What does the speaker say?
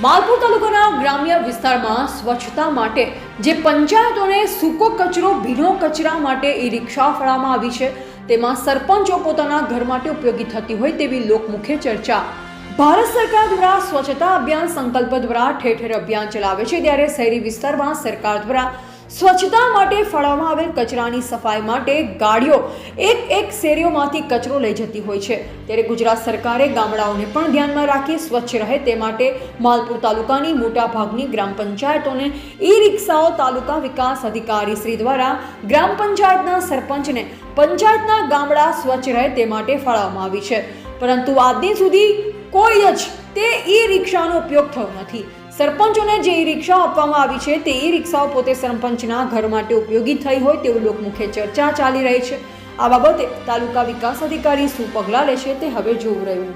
માલપુર તાલુકાના ગ્રામ્ય વિસ્તારમાં સ્વચ્છતા માટે જે પંચાયતોને સૂકો કચરો, ભીનો કચરા માટે ઈ રિક્ષા ફાળવવામાં આવી છે, તેમાં સરપંચો પોતાના ઘર માટે ઉપયોગી થતી હોય તેવી લોકમુખ્ય ચર્ચા. ભારત સરકાર દ્વારા સ્વચ્છતા અભિયાન સંકલ્પ દ્વારા ઠેર ઠેર અભિયાન ચલાવે છે, ત્યારે શહેરી વિસ્તારમાં સરકાર દ્વારા સ્વચ્છતા માટે ફાળવવામાં આવેલ કચરાની સફાઈ માટે ગાડીઓ એક એક શેરીઓમાંથી કચરો લઈ જતી હોય છે. ત્યારે ગુજરાત સરકારે ગામડાઓને પણ ધ્યાનમાં રાખી સ્વચ્છ રહે તે માટે માલપુર તાલુકાની મોટાભાગની ગ્રામ પંચાયતોને ઈ રિક્ષાઓ તાલુકા વિકાસ અધિકારી શ્રી દ્વારા ગ્રામ પંચાયતના સરપંચને પંચાયતના ગામડા સ્વચ્છ રહે તે માટે ફાળવવામાં આવી છે. પરંતુ આજની સુધી કોઈ જ તે ઈ રિક્ષાનો ઉપયોગ થયો નથી. સરપંચોને જે ઈ રિક્ષા આપવામાં આવી છે તે ઈ રિક્ષાઓ પોતે સરપંચના ઘર માટે ઉપયોગી થઈ હોય તેવું લોકમુખે ચર્ચા ચાલી રહી છે. આ બાબતે તાલુકા વિકાસ અધિકારી શું પગલાં લેશે તે હવે જોવું રહ્યું.